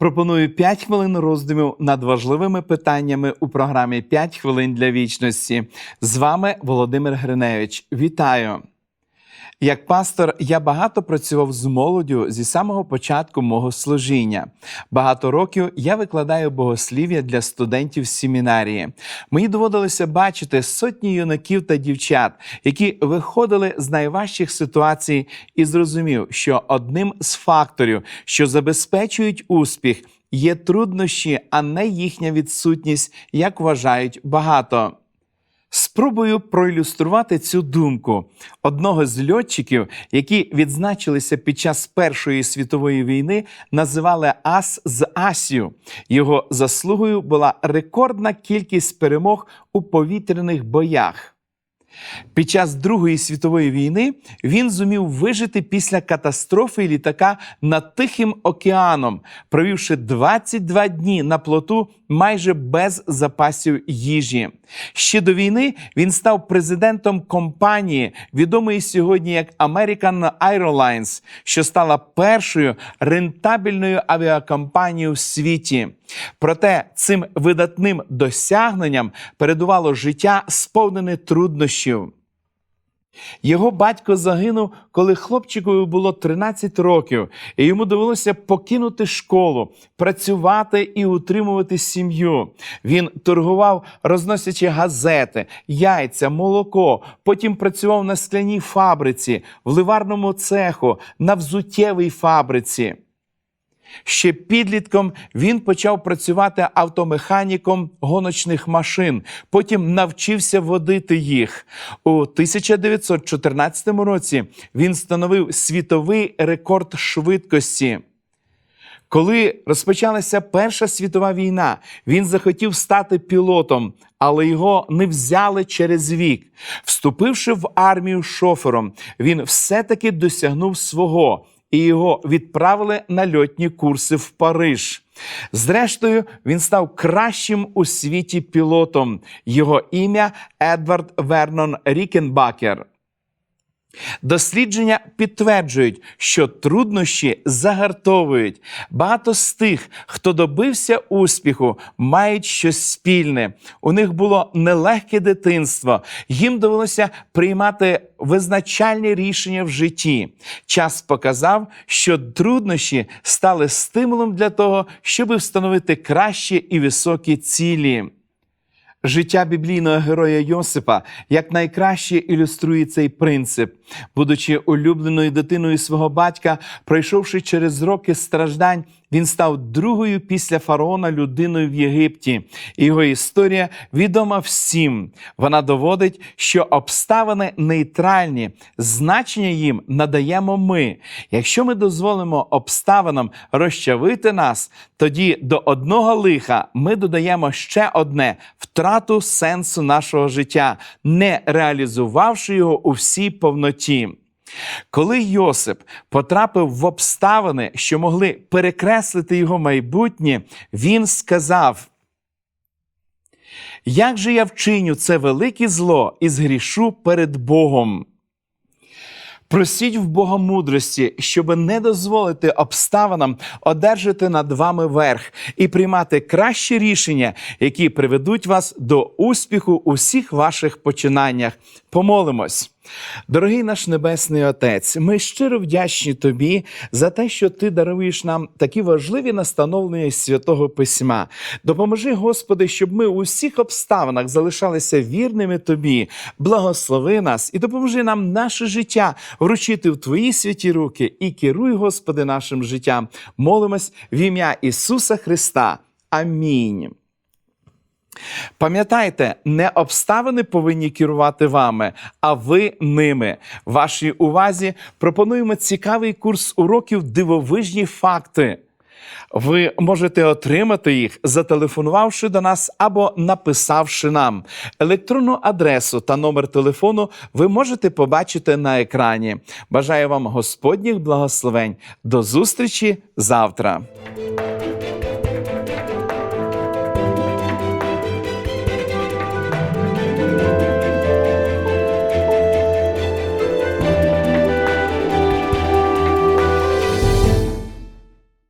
Пропоную 5 хвилин роздумів над важливими питаннями у програмі «5 хвилин для вічності. З вами Володимир Гриневич. Вітаю! Як пастор, я багато працював з молоддю зі самого початку мого служіння. Багато років я викладаю богослів'я для студентів семінарії. Мені доводилося бачити сотні юнаків та дівчат, які виходили з найважчих ситуацій, і зрозумів, що одним з факторів, що забезпечують успіх, є труднощі, а не їхня відсутність, як вважають багато. Спробую проілюструвати цю думку одного з льотчиків, які відзначилися під час Першої світової війни, називали Ас з Асію. Його заслугою була рекордна кількість перемог у повітряних боях. Під час Другої світової війни він зумів вижити після катастрофи літака над Тихим океаном, провівши 22 дні на плоту майже без запасів їжі. Ще до війни він став президентом компанії, відомої сьогодні як American Airlines, що стала першою рентабельною авіакомпанією в світі. Проте цим видатним досягненням передувало життя, сповнене труднощів. Його батько загинув, коли хлопчикові було 13 років, і йому довелося покинути школу, працювати і утримувати сім'ю. Він торгував, розносячи газети, яйця, молоко. Потім працював на скляній фабриці, в ливарному цеху, на взуттєвій фабриці. Ще підлітком він почав працювати автомеханіком гоночних машин, потім навчився водити їх. У 1914 році він встановив світовий рекорд швидкості. Коли розпочалася Перша світова війна, він захотів стати пілотом, але його не взяли через вік. Вступивши в армію шофером, він все-таки досягнув свого і його відправили на льотні курси в Париж. Зрештою, він став кращим у світі пілотом. Його ім'я Едвард Вернон Рікенбакер. Дослідження підтверджують, що труднощі загартовують. Багато з тих, хто добився успіху, мають щось спільне. У них було нелегке дитинство, їм довелося приймати визначальні рішення в житті. Час показав, що труднощі стали стимулом для того, щоб встановити кращі і високі цілі. Життя біблійного героя Йосипа якнайкраще ілюструє цей принцип, будучи улюбленою дитиною свого батька, пройшовши через роки страждань, він став другою після фараона людиною в Єгипті. Його історія відома всім. Вона доводить, що обставини нейтральні, значення їм надаємо ми. Якщо ми дозволимо обставинам розчавити нас, тоді до одного лиха ми додаємо ще одне втрату сенсу нашого життя, не реалізувавши його у всій повноті. Коли Йосип потрапив в обставини, що могли перекреслити його майбутнє, він сказав: Як же я вчиню це велике зло і згрішу перед Богом? Просіть в Бога мудрості, щоб не дозволити обставинам одержати над вами верх і приймати кращі рішення, які приведуть вас до успіху у всіх ваших починаннях. Помолимось. Дорогий наш Небесний Отець, ми щиро вдячні Тобі за те, що Ти даруєш нам такі важливі настановлення святого письма. Допоможи, Господи, щоб ми у всіх обставинах залишалися вірними Тобі. Благослови нас і допоможи нам наше життя вручити в Твої святі руки і керуй, Господи, нашим життям. Молимось в ім'я Ісуса Христа. Амінь. Пам'ятайте, не обставини повинні керувати вами, а ви ними. Вашій увазі пропонуємо цікавий курс уроків дивовижні факти. Ви можете отримати їх, зателефонувавши до нас або написавши нам. Електронну адресу та номер телефону ви можете побачити на екрані. Бажаю вам Господніх благословень. До зустрічі завтра.